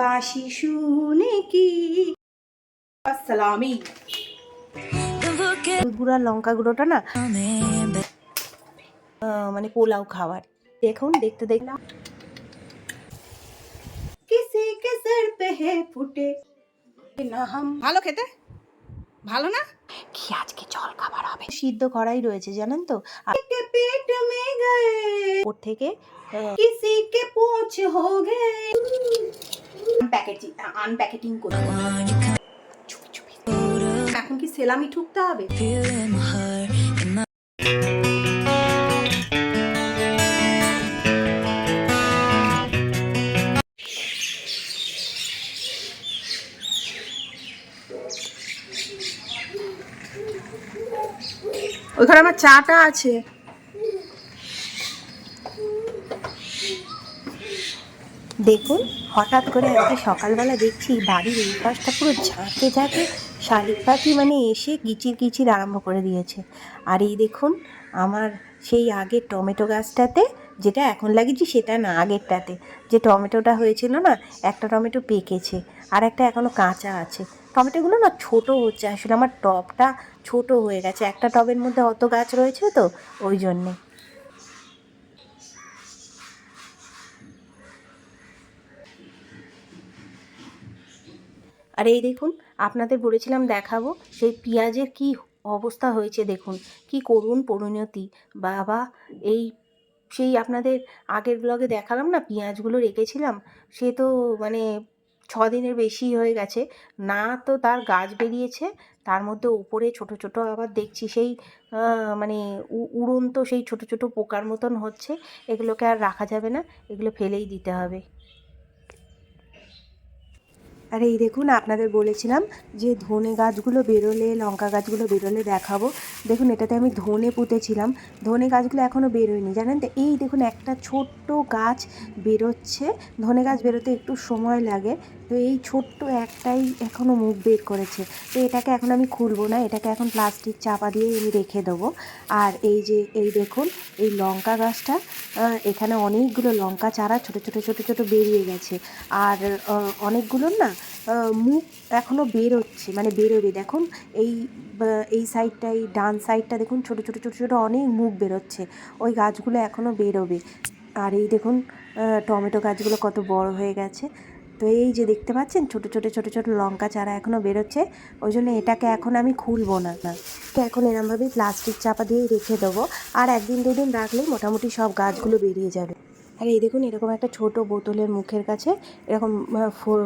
বাসি শুনে কি আসসালামি। গুঁড়া লঙ্কা গুঁড়োটা না মানে পোলাও খাবার দেখুন দেখতে দেখলাম কিসি কে সর পে হে ফুটে? না হাম ভালো খেতে? ভালো না? কি আজকে জল খাবার হবে? সিদ্ধ করাই রয়েছে জানেন তো? পেট মে গয়ে? ওর থেকে কিসি কে পুছ হো গে? প্যাকেটিং আনপ্যাকেটিং করে এখন কি সেলামি ঠুকতে হবে? ওইখানে আমার চাটা আছে। দেখুন, হঠাৎ করে আজকে সকালবেলা দেখছি বাড়ির এই পাশটা পুরো ঝাঁকে ঝাঁকে শালিক পাখি মানে এসে কিচির কিচির আরম্ভ করে দিয়েছে। আর এই দেখুন, আমার সেই আগের টমেটো গাছটাতে, যেটা এখন লাগিয়েছি সেটা না, আগেরটাতে। যে টমেটোটা হয়েছিল না, একটা টমেটো পেকেছে, আর একটা এখনও কাঁচা আছে। টমেটোগুলো না ছোট হচ্ছে, আসলে আমার টবটা ছোট হয়ে গেছে। একটা টবের মধ্যে অত গাছ রয়েছে তো, ওই জন্যে। আর এই দেখুন, আপনাদের বলেছিলাম দেখাবো সেই পেঁয়াজের কি অবস্থা হয়েছে দেখুন। কি করুণ পরিণতি? বাবা, এই সেই আপনাদের আগের ব্লগে দেখালাম না পেঁয়াজগুলো রেখেছিলাম? সে তো মানে ছ দিনের বেশি হয়ে গেছে। না তো তার গাছ বেরিয়েছে, তার মধ্যে উপরে ছোট ছোট আবার দেখছি সেই মানে উড়ন্ত সেই ছোট ছোট পোকার মতন হচ্ছে। এগুলোকে আর রাখা যাবে না, এগুলো ফেলেই দিতে হবে। আর এই দেখুন আপনাদের বলেছিলাম যে ধনে গাছগুলো বেরোলে লঙ্কা গাছগুলো বেরোলে দেখাবো। দেখুন এটাতে আমি ধনে পুঁতেছিলাম। ধনে গাছগুলো এখনও বেরোয়নি জানেন তো? এই দেখুন একটা ছোট্ট গাছ বেরোচ্ছে। ধনে গাছ বেরোতে একটু সময় লাগে। তো এই ছোট্ট একটাই এখনও মুখ বের করেছে। তো এটাকে এখন আমি খুলবো না এটাকে এখন প্লাস্টিক চাপা দিয়ে আমি রেখে দেবো। আর এই যে এই দেখুন এই লঙ্কা গাছটা এখানে অনেকগুলো লঙ্কা চারা ছোট ছোট ছোট ছোট বেরিয়ে গেছে। আর আহ, অনেকগুলোর না মুখ এখনও বেরোচ্ছে মানে বেরোবে দেখুন, এই এই সাইডটা এই ডান সাইডটা দেখুন, ছোট ছোট ছোট, ছোটো অনেক মুখ বেরোচ্ছে। ওই গাছগুলো এখনও বেরোবে। আর এই দেখুন টমেটো গাছগুলো কত বড় হয়ে গেছে। তো এই যে দেখতে পাচ্ছেন, ছোট ছোট ছোট ছোট লঙ্কা চারা এখনও বেরোচ্ছে। ওই জন্য এটাকে এখন আমি খুলবো না। না তো এখন এরমভাবেই প্লাস্টিক চাপা দিয়েই রেখে দেবো। আর একদিন দুদিন রাখলেই মোটামুটি সব গাছগুলো বেরিয়ে যাবে। আর এই দেখুন, এরকম একটা ছোট বোতলের মুখের কাছে এরকম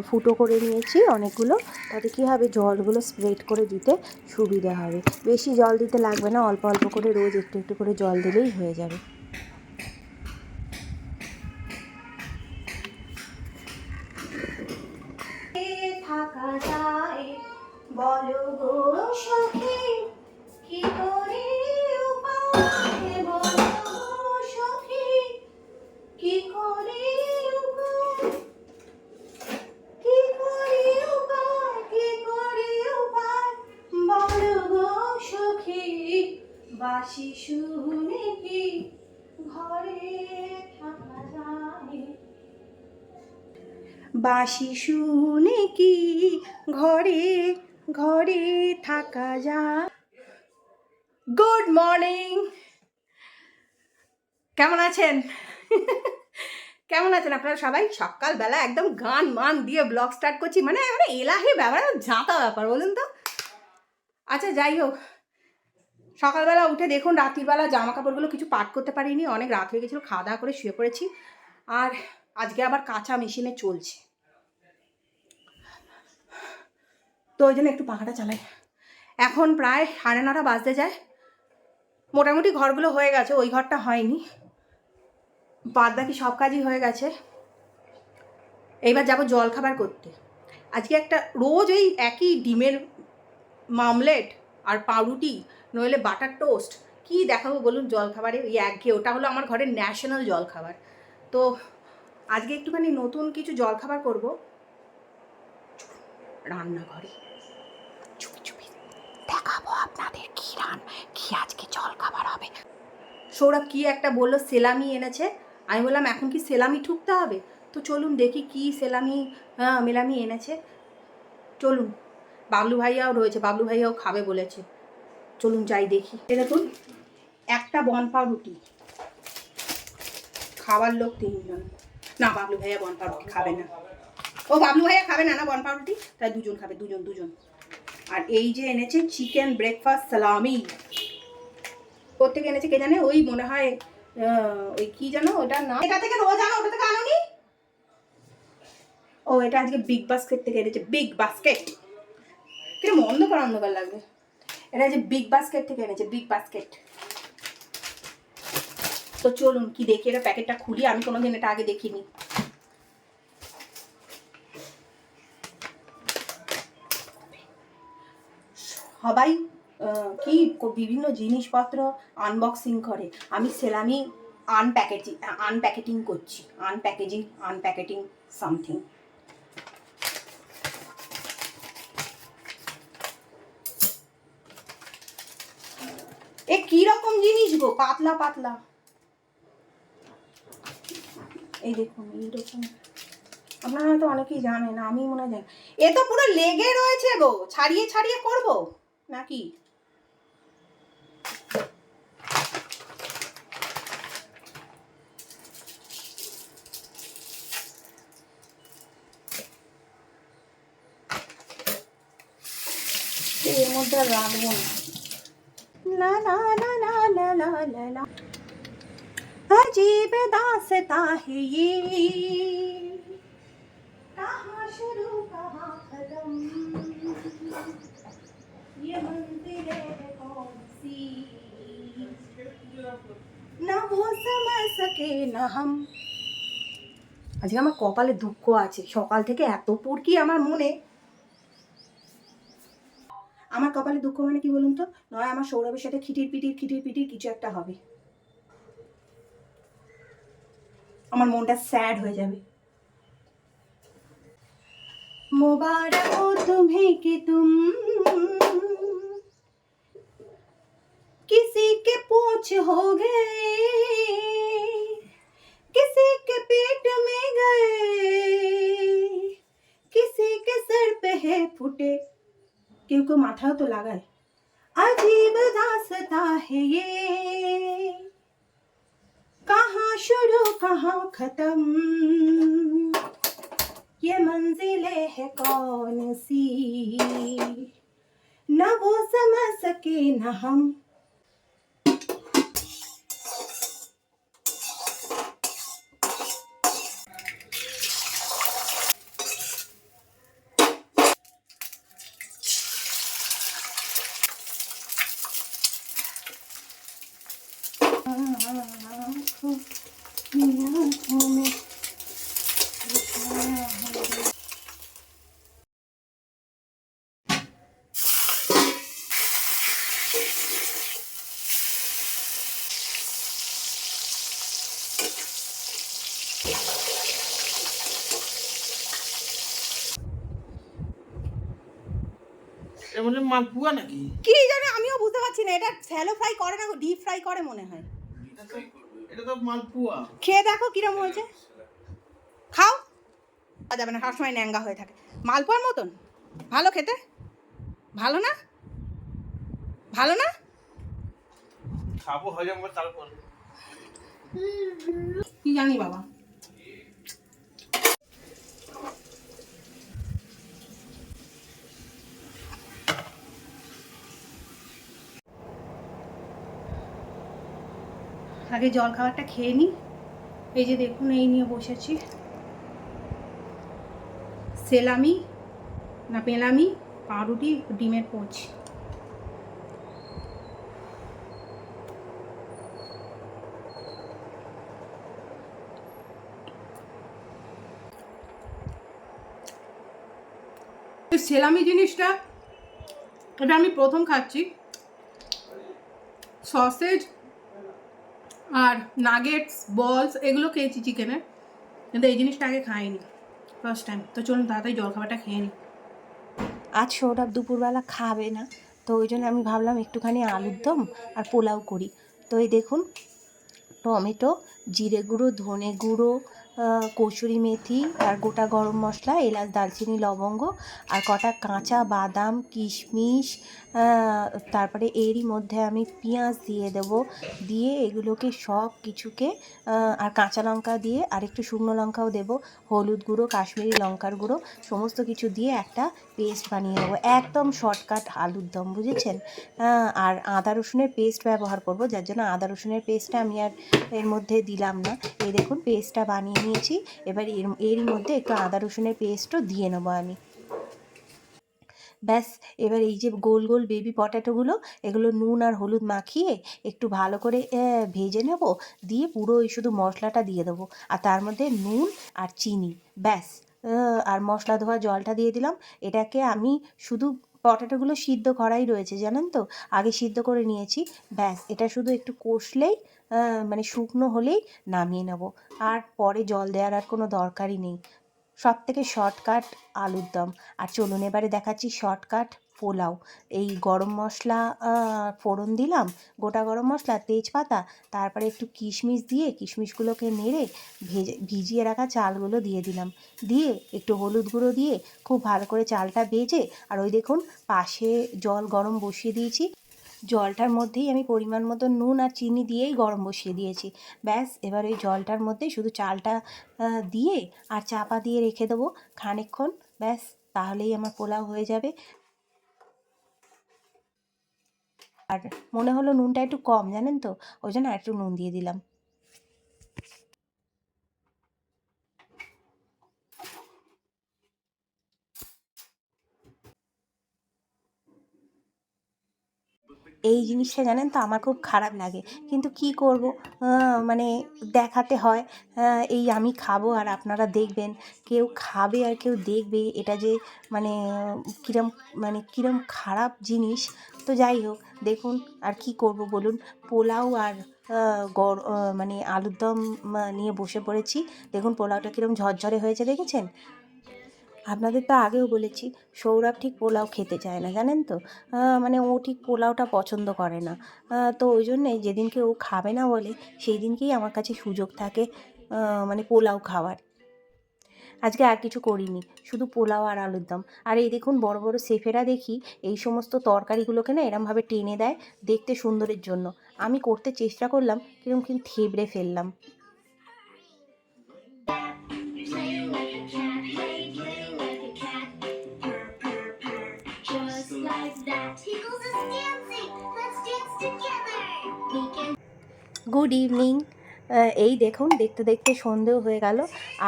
ফুটো করে নিয়েছি অনেকগুলো। তাতে কী হবে? জলগুলো স্প্রেড করে দিতে সুবিধা হবে। বেশি জল দিতে লাগবে না, অল্প অল্প করে রোজ একটু একটু করে জল দিলেই হয়ে যাবে। থাকা যায়, বলো বাসি শুনে কি ঘরে থাকা যায়? শুনে কি ঘরে ঘরে থাকা যায়? গুড মর্নিং কেমন আছেন? কেমন আছেন আপনারা সবাই? সকালবেলা একদম গান মান দিয়ে ব্লগ স্টার্ট করছি। মানে মানে এলাহি ব্যাপার ঝাঁতা ব্যাপার, বলুন তো। আচ্ছা যাই হোক। সকালবেলা উঠে দেখুন রাত্রিবেলা জামা কাপড়গুলো কিছু পাট করতে পারিনি, অনেক রাত হয়ে গেছিল খাওয়া দাওয়া করে শুয়ে পড়েছি। আর আজকে আবার কাঁচা মেশিনে চলছে। তো ওই জন্য একটু পাখাটা চালাই। এখন প্রায় সাড়ে নটা বাজতে যায়। মোটামুটি ঘরগুলো হয়ে গেছে, ওই ঘরটা হয়নি। বাদ বাকি সব কাজই হয়ে গেছে। এইবার যাব জল খাবার করতে। আজকে একটা রোজ ওই একই ডিমের মামলেট আর পাউরুটি নইলে বাটার টোস্ট। কি দেখাবো বলুন জল খাবারে ওই একঘেয়ে ওটা হলো আমার ঘরের ন্যাশনাল জল খাবার তো আজকে একটুখানি নতুন কিছু জল খাবার করব। রান্নাঘরে। চুপি চুপি। দেখাবো আপনাদের কি রান কি আজকে জল খাবার হবে। সৌরভ কি একটা বলল সেলামি এনেছে। আমি বললাম এখন কি সেলামি ঠুকতে হবে? তো চলুন দেখি কি সেলামি হ্যাঁ মেলামি এনেছে। চলুন। বাবলু ভাইয়াও রয়েছে। বাবলু ভাইয়াও খাবে বলেছে। চলুন যাই দেখি। দেখুন, একটা বন পাউরুটি খাবার লোক তিনজন। না, বাবলু ভাইয়া বন পাউরুটি খাবে না। ও, বাবলু ভাইয়া খাবে না না বন পাউরুটি তাই দুজন খাবে, দুজন দুজন। আর এই যে এনেছে চিকেন ব্রেকফাস্ট সালামি। কোথেকে এনেছে কে জানে? ওই মনে হয় ওই কি জানো? ওটার নাম? এটা থেকে রোজ আনো, ওটা থেকে আনোনি? ও, এটা আজকে বিগ বাস্কেট থেকে এনেছে। বিগ বাস্কেট কিরম অন্ধকার অন্ধকার লাগবে এটা যে বিগ বাস্কেট থেকে এনেছে বিগ বাস্কেট তো চলুন, কি দেখি? এটা প্যাকেটটা খুলি, আমি কোনোদিন এটা আগে দেখিনি। সবাই কি বিভিন্ন জিনিসপত্র আনবক্সিং করে। আমি সেলামি আনপ্যাকেজিং আনপ্যাকেটিং করছি। আনপ্যাকেজিং আনপ্যাকেটিং সামথিং এ কি রকম জিনিস গো? পাতলা পাতলা। এই দেখুন এইরকম আপনারা হয়তো অনেকেই জানেন, আমি মনে হয় এ তো পুরো লেগে রয়েছে গো। ছাড়িয়ে ছাড়িয়ে করব? নাকি? এর মধ্যে রাখব না। লা লা লা লা লা লা লা লা अजीब दासता है ये कहाँ शुरू कहाँ खत्म ये मंजिल है कौन सी না वो समझ सके না हम আজকে আমার কপালে দুঃখ আছে সকাল থেকে এত পুরকি আমার মনে আমার কপালে দুঃখ মানে কি বলুন তো নয় আমার সৌরভের সাথে খিটির পিটির খিটির পিটির কিছু একটা হবে আমার মনটা স্যাড হয়ে যাবে मुबारक हो तुम्हें कि तुम किसी के पूछ हो गए किसी के पेट में गए किसी के सर पे है फुटे কেউ কেউ মাথাও তো লাগায় अजीब दासता है ये कहाँ शुरू कहाँ खत्म ये मंजिलें है कौन सी न वो समझ सके न हम মালপুয়া নাকি? কি জানে আমিও বুঝতে পারছি না এটা স্যালো ফ্রাই করে না ডিপ ফ্রাই করে মনে হয়। এটা তো তো খেয়ে দেখো কিরম হয়েছে। খাও। আর যাবে না সবসময় ন্যাঙ্গা হয়ে থাকে। মালপোয়ার মতন? ভালো খেতে? ভালো না? ভালো না? খাব হজম তারপর। কি জানি বাবা। আগে জল খাবারটা খেয়ে নিই। এই যে দেখুন, এই নিয়ে বসেছি। সেলামি না পেলামি, পাউরুটি, ডিমের পোচ। সেলামি জিনিসটা, এটা আমি প্রথম খাচ্ছি। সসেজ আর নাগেটস বলস এগুলো খেয়েছি চিকেনের কিন্তু এই জিনিসটা আগে খাইনি ফার্স্ট টাইম তো চলুন তাড়াতাড়ি জলখাবারটা খেয়ে নিই আজ সৌরভ দুপুরবেলা খাবে না, তো ওই জন্য আমি ভাবলাম একটুখানি আলুর দম আর পোলাও করি। তো এই দেখুন, টমেটো, জিরে গুঁড়ো, ধনে গুঁড়ো কসুরি মেথি, আর গোটা গরম মশলা, এলাচ, দারচিনি, লবঙ্গ, আর কটা কাঁচা বাদাম, কিশমিশ তারপরে এরই মধ্যে আমি পেঁয়াজ দিয়ে দেব। দিয়ে এগুলোকে সব কিছুকে আর কাঁচা লঙ্কা দিয়ে আর একটু শুকনো লঙ্কাও দেব। হলুদ গুঁড়ো, কাশ্মীরি লঙ্কার গুঁড়ো, সমস্ত কিছু দিয়ে একটা পেস্ট বানিয়ে নেব। একদম শর্টকাট আলুর দম, বুঝেছেন? আর আদা রসুনের পেস্ট ব্যবহার করব, যার জন্য আদা রসুনের পেস্টটা আমি আর এর মধ্যে দিলাম না। এই দেখুন, পেস্টটা বানিয়ে নিয়েছি। এবার এর, এরই মধ্যে একটু আদা রসুনের পেস্টও দিয়ে নেব আমি। ব্যাস, এবার এই যে গোল গোল বেবি পটেটোগুলো এগুলো নুন আর হলুদ মাখিয়ে একটু ভালো করে ভেজে নেব। দিয়ে পুরো ওই শুধু মশলাটা দিয়ে দেবো। আর তার মধ্যে নুন আর চিনি। ব্যাস আর মশলা ধোয়া জলটা দিয়ে দিলাম। এটাকে আমি শুধু পটেটোগুলো সিদ্ধ করাই রয়েছে, জানেন তো? আগে সিদ্ধ করে নিয়েছি। ব্যাস, এটা শুধু একটু কষলেই মানে শুকনো হলেই নামিয়ে নেব। আর পরে জল দেওয়ার আর কোনো দরকারই নেই। সব থেকে শর্টকাট আলুর দম। আর চলুন এবারে দেখাচ্ছি শর্টকাট পোলাও। এই গরম মশলা ফোড়ন দিলাম, গোটা গরম মশলা, তেজপাতা, তারপরে একটু কিশমিশ দিয়ে কিশমিশগুলোকে নেড়ে ভেজে, ভিজিয়ে রাখা চালগুলো দিয়ে দিলাম। দিয়ে একটু হলুদ গুঁড়ো দিয়ে খুব ভালো করে চালটা ভেজে আর ওই দেখুন পাশে জল গরম বসিয়ে দিয়েছি। জলটার মধ্যেই আমি পরিমাণ মতো নুন আর চিনি দিয়েই গরম বসিয়ে দিয়েছি। ব্যাস, এবার ওই জলটার মধ্যে শুধু চালটা দিয়ে আর চাপা দিয়ে রেখে দেবো খানিকক্ষণ। ব্যাস, তাহলেই আমার পোলাও হয়ে যাবে। আর মনে হলো নুনটা একটু কম, জানেন তো? ওই জন্য একটু নুন দিয়ে দিলাম। এই জিনিসটা জানেন তো আমার খুব খারাপ লাগে। কিন্তু কি করব? মানে দেখাতে হয় এই আমি খাব আর আপনারা দেখবেন। কেউ খাবে আর কেউ দেখবে, এটা যে মানে কিরম মানে কিরম খারাপ জিনিস। তো যাই হোক, দেখুন আর কি করব বলুন? পোলাও আর গর মানে আলুর দম নিয়ে বসে পড়েছি। দেখুন পোলাওটা কিরম ঝরঝরে হয়েছে, দেখেছেন? আপনাদের তো আগেও বলেছি, সৌরভ ঠিক পোলাও খেতে চায় না, জানেন তো? মানে ও ঠিক পোলাওটা পছন্দ করে না। তো ওই জন্যে যেদিনকে ও খাবে না বলে সেই দিনকেই আমার কাছে সুযোগ থাকে মানে পোলাও খাওয়ার। আজকে আর কিছু করিনি, শুধু পোলাও আর আলুর দম। আর এই দেখুন, বড় বড় শেফেরা দেখি, এই সমস্ত তরকারিগুলোকে না এরমভাবে টেনে দেয়, দেখতে সুন্দরের জন্য। আমি করতে চেষ্টা করলাম কীরকম কিন্তু থেবড়ে ফেললাম। গুড ইভিনিং এই দেখুন, দেখতে দেখতে সন্ধেও হয়ে গেল,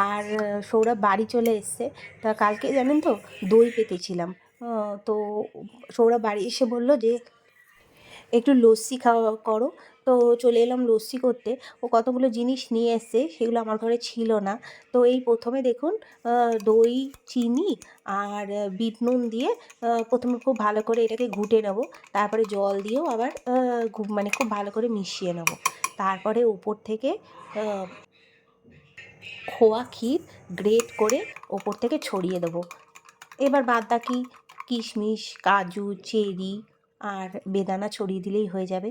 আর সৌরভ বাড়ি চলে এসছে। তা কালকে জানেন তো, দই পেতেছিলাম। তো সৌরভ বাড়ি এসে বলল যে, একটু লস্যি খাওয়া করো। তো চলে এলাম লস্যি করতে। ও কতগুলো জিনিস নিয়ে এসছে, সেগুলো আমার ঘরে ছিল না। তো এই প্রথমে দেখুন দই, চিনি আর বিট নুন দিয়ে প্রথমে খুব ভালো করে এটাকে ঘুটে নেব। তারপরে জল দিয়েও আবার মানে খুব ভালো করে মিশিয়ে নেব। তারপরে উপর থেকে খোয়া ক্ষীর গ্রেট করে ওপর থেকে ছড়িয়ে দেবো। এবার বাদ বাকি কিশমিশ, কাজু, চেরি আর বেদানা ছড়িয়ে দিলেই হয়ে যাবে।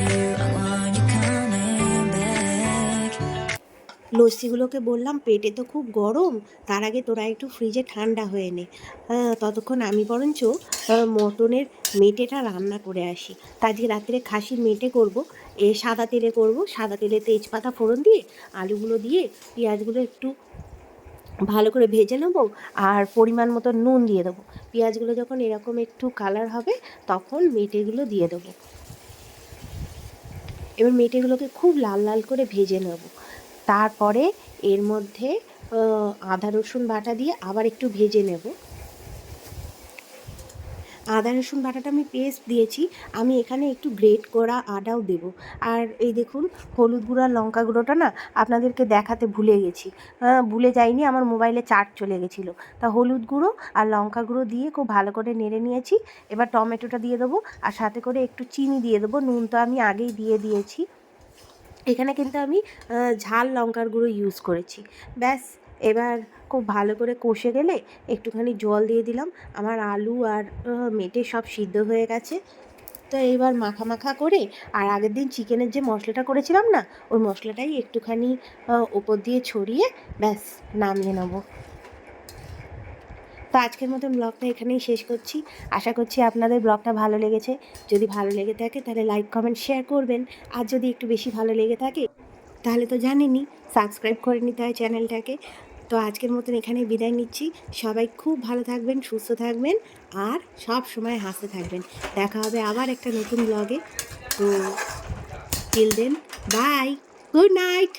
লস্যিগুলোকে বললাম, পেটে তো খুব গরম, তার আগে তোরা একটু ফ্রিজে ঠান্ডা হয়ে নে। ততক্ষণ আমি বরঞ্চ মটনের মেটেটা রান্না করে আসি। তা আজকে রাত্রে খাসির মেটে করব, এ, সাদা তেলে করব, সাদা তেলে তেজপাতা ফোড়ন দিয়ে, আলুগুলো দিয়ে, পেঁয়াজগুলো একটু ভালো করে ভেজে নেব আর পরিমাণ মতো নুন দিয়ে দেবো। পেঁয়াজগুলো যখন এরকম একটু কালার হবে, তখন মেটেগুলো দিয়ে দেবো। এবার মেটেগুলোকে খুব লাল লাল করে ভেজে নেব। তারপরে এর মধ্যে আদা, রসুন বাটা দিয়ে আবার একটু ভেজে নেব। আদা, রসুন বাটাটা আমি পেস্ট দিয়েছি, আমি এখানে একটু গ্রেট করা আদাও দেবো। আর এই দেখুন, হলুদ গুঁড়ো, লঙ্কা গুঁড়োটা না আপনাদেরকে দেখাতে ভুলে গেছি। ভুলে যাইনি, আমার মোবাইলে চার্জ চলে গেছিল। তা হলুদ গুঁড়ো আর লঙ্কা গুঁড়ো দিয়ে খুব ভালো করে নেড়ে নিয়েছি। এবার টমেটোটা দিয়ে দেবো আর সাথে করে একটু চিনি দিয়ে দেবো। নুন তো আমি আগেই দিয়ে দিয়েছি। এখানে কিন্তু আমি ঝাল লঙ্কার গুঁড়ো ইউজ করেছি। ব্যাস, এবার খুব ভালো করে কষে গেলে একটুখানি জল দিয়ে দিলাম। আমার আলু আর মেটে সব সিদ্ধ হয়ে গেছে। তো এবার মাখা মাখা করে, আর আগের দিন চিকেনের যে মশলাটা করেছিলাম না, ওই মশলাটাই একটুখানি ওপর দিয়ে ছড়িয়ে ব্যাস নামিয়ে নেব। তো আজকের মতন ব্লগটা এখানেই শেষ করছি। আশা করছি আপনাদের ব্লগটা ভালো লেগেছে। যদি ভালো লেগে থাকে তাহলে লাইক, কমেন্ট, শেয়ার করবেন। আর যদি একটু বেশি ভালো লেগে থাকে তাহলে তো জানেনই, সাবস্ক্রাইব করে নিতে হয় চ্যানেলটাকে। তো আজকের মতন এখানে বিদায় নিচ্ছি। সবাই খুব ভালো থাকবেন, সুস্থ থাকবেন আর সব সময় হাসতে থাকবেন। দেখা হবে আবার একটা নতুন ব্লগে। তো till then bye good night